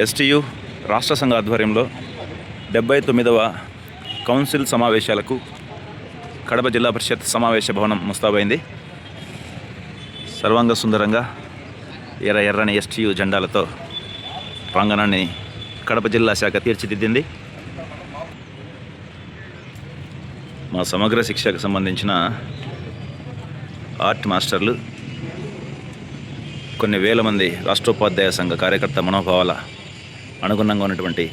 STU రాష్ట్ర సంఘ ఆధ్వర్యంలో డెబ్బై తొమ్మిదవ కౌన్సిల్ సమావేశాలకు కడప జిల్లా పరిషత్ సమావేశ భవనం ముస్తాబైంది. సర్వాంగ సుందరంగా ఎర్ర ఎర్రని ఎస్టీయు జెండాలతో ప్రాంగణాన్ని కడప జిల్లా శాఖ తీర్చిదిద్దింది. మా సమగ్ర శిక్షకు సంబంధించిన ఆర్ట్ మాస్టర్లు కొన్ని వేల మంది రాష్ట్రోపాధ్యాయ సంఘ కార్యకర్త మనోభావాల అనుగుణంగా ఉన్నటువంటి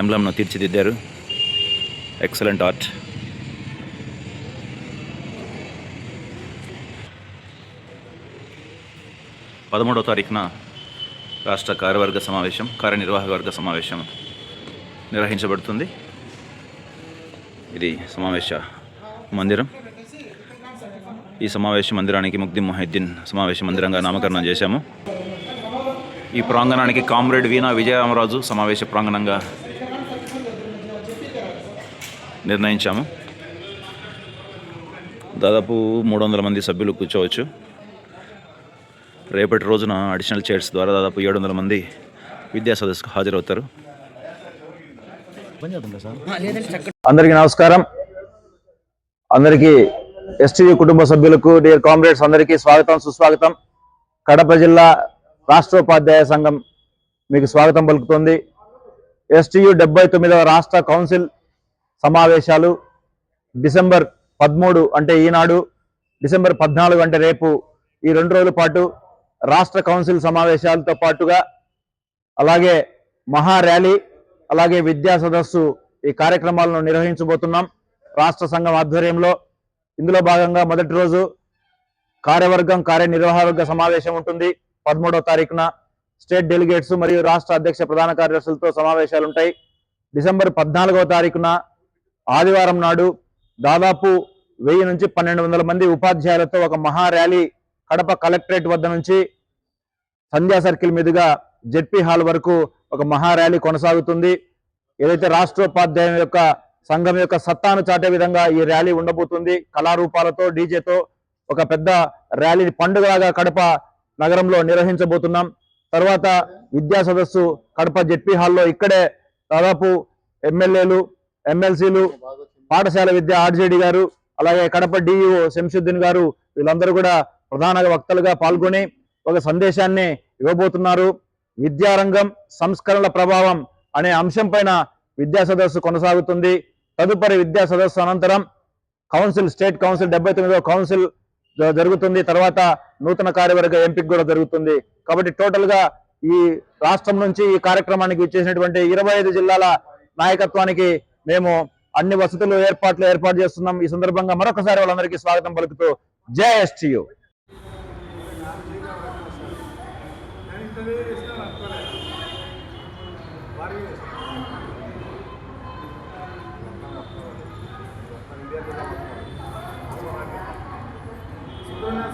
ఎంబ్లంను తీర్చిదిద్దారు. ఎక్సలెంట్ ఆర్ట్ పదమూడవ తారీఖున రాష్ట్ర కార్యవర్గ సమావేశం కార్యనిర్వాహక వర్గ సమావేశం నిర్వహించబడుతుంది. ఇది సమావేశ మందిరం. ఈ సమావేశ మందిరానికి ముగ్ధి మొహిద్దీన్ సమావేశ మందిరంగా నామకరణం చేశాము. ఈ ప్రాంగణానికి కామ్రేడ్ వీణా విజయరామరాజు సమావేశ ప్రాంగణంగా నిర్ణయించాము. దాదాపు మూడు వందల మంది సభ్యులు కూర్చోవచ్చు. రేపటి రోజున అడిషనల్ చైర్స్ ద్వారా దాదాపు ఏడు వందల మంది విద్యా సదస్సుకు హాజరవుతారు. అందరికీ నమస్కారం. అందరికీ ఎస్టీ కుటుంబ సభ్యులకు డియర్ కామ్రేడ్స్ అందరికీ స్వాగతం సుస్వాగతం. కడప జిల్లా రాష్ట్రోపాధ్యాయ సంఘం మీకు స్వాగతం పలుకుతోంది. ఎస్టీయు డెబ్బై తొమ్మిదవ రాష్ట్ర కౌన్సిల్ సమావేశాలు డిసెంబర్ పదమూడు అంటే ఈనాడు డిసెంబర్ పద్నాలుగు అంటే రేపు ఈ రెండు రోజుల పాటు రాష్ట్ర కౌన్సిల్ సమావేశాలతో పాటుగా అలాగే మహా ర్యాలీ అలాగే విద్యా సదస్సు ఈ కార్యక్రమాలను నిర్వహించబోతున్నాం రాష్ట్ర సంఘం ఆధ్వర్యంలో. ఇందులో భాగంగా మొదటి రోజు కార్యవర్గం కార్యనిర్వాహక సమావేశం ఉంటుంది. పదమూడవ తారీఖున స్టేట్ డెలిగేట్స్ మరియు రాష్ట్ర అధ్యక్ష ప్రధాన కార్యదర్శులతో సమావేశాలు ఉంటాయి డిసెంబర్ పద్నాలుగవ తారీఖున ఆదివారం నాడు దాదాపు వెయ్యి నుంచి పన్నెండు వందల మంది ఉపాధ్యాయులతో ఒక మహా ర్యాలీ కడప కలెక్టరేట్ వద్ద నుంచి సంధ్యా సర్కిల్ మీదుగా జెడ్పీ హాల్ వరకు ఒక మహా ర్యాలీ కొనసాగుతుంది. ఏదైతే రాష్ట్రోపాధ్యాయం యొక్క సంఘం యొక్క సత్తాను చాటే విధంగా ఈ ర్యాలీ ఉండబోతుంది కళారూపాలతో డీజేతో ఒక పెద్ద ర్యాలీ పండుగలాగా కడప నగరంలో నిర్వహించబోతున్నాం. తర్వాత విద్యా సదస్సు కడప జెడ్పీ హాల్లో ఇక్కడే దాదాపు ఎమ్మెల్యేలు ఎమ్మెల్సీలు పాఠశాల విద్య ఆర్జేడి గారు అలాగే కడప డిఈఓ శంషుద్దీన్ గారు వీళ్ళందరూ కూడా ప్రధాన వక్తలుగా పాల్గొని ఒక సందేశాన్ని ఇవ్వబోతున్నారు. విద్యారంగం సంస్కరణల ప్రభావం అనే అంశం పైన విద్యా సదస్సు కొనసాగుతుంది. తదుపరి విద్యా సదస్సు అనంతరం కౌన్సిల్ స్టేట్ కౌన్సిల్ డెబ్బై కౌన్సిల్ జరుగుతుంది. తర్వాత నూతన కార్యవర్గ ఎంపిక కూడా జరుగుతుంది. కాబట్టి టోటల్గా ఈ రాష్ట్రం నుంచి ఈ కార్యక్రమానికి ఇచ్చేసినటువంటి ఇరవై ఐదు జిల్లాల నాయకత్వానికి మేము అన్ని వసతులు ఏర్పాట్లు ఏర్పాటు చేస్తున్నాం. ఈ సందర్భంగా మరొకసారి వాళ్ళందరికీ స్వాగతం పలుకుతూ జై ఎస్టీయు.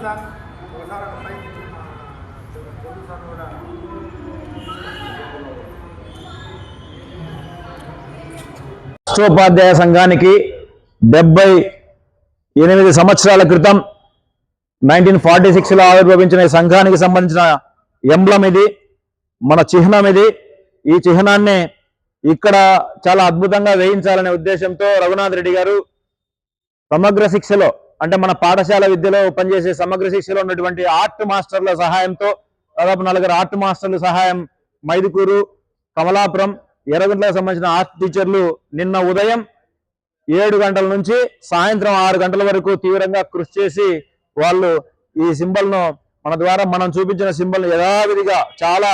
సార్. ఒకసారి ఒక పైకి సార్ కూడా రాష్ట్రోపాధ్యాయ సంఘానికి డెబ్బై ఎనిమిది సంవత్సరాల క్రితం నైన్టీన్ ఫార్టీ సిక్స్లో ఆవిర్భవించిన ఈ సంఘానికి సంబంధించిన ఎంబ్లం ఇది మన చిహ్నం ఇది. ఈ చిహ్నాన్ని ఇక్కడ చాలా అద్భుతంగా వేయించాలనే ఉద్దేశంతో రఘునాథ్ రెడ్డి గారు సమగ్ర శిక్షలో అంటే మన పాఠశాల విద్యలో పనిచేసే సమగ్ర శిక్షలో ఉన్నటువంటి ఆర్ట్ మాస్టర్ల సహాయంతో దాదాపు నలుగురు ఆర్ట్ మాస్టర్ల సహాయం మైదుకూరు కమలాపురం ఎర్రగుంటలకు సంబంధించిన ఆర్ట్ టీచర్లు నిన్న ఉదయం ఏడు గంటల నుంచి సాయంత్రం ఆరు గంటల వరకు తీవ్రంగా కృషి చేసి వాళ్ళు ఈ సింబల్ను మన ద్వారా మనం చూపించిన సింబల్ యథావిధిగా చాలా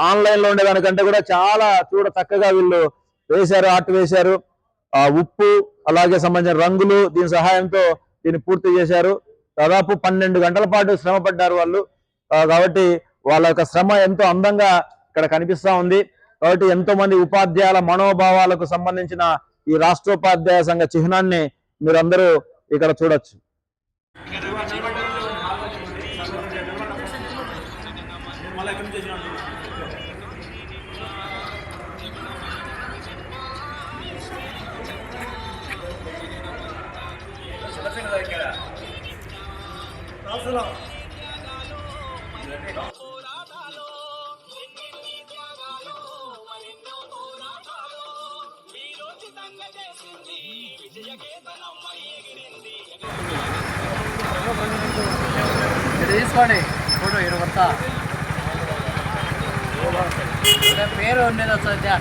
ఆన్లైన్లో ఉండేదానికంటే కూడా చాలా చూడ చక్కగా వీళ్ళు వేశారు ఆర్ట్ వేశారు. ఆ ఉప్పు అలాగే సంబంధించిన రంగులు దీని సహాయంతో దీన్ని పూర్తి చేశారు. దాదాపు పన్నెండు గంటల పాటు శ్రమ పడ్డారు వాళ్ళు కాబట్టి వాళ్ళ యొక్క శ్రమ ఎంతో అందంగా ఇక్కడ కనిపిస్తూ ఉంది. కాబట్టి ఎంతో మంది ఉపాధ్యాయుల మనోభావాలకు సంబంధించిన ఈ రాష్ట్రోపాధ్యాయ సంఘ చిహ్నాన్ని మీరందరూ ఇక్కడ చూడొచ్చు. ఇది తీసుకోండి. ఫోటో ఇరవై పేరు ఉండేది వచ్చా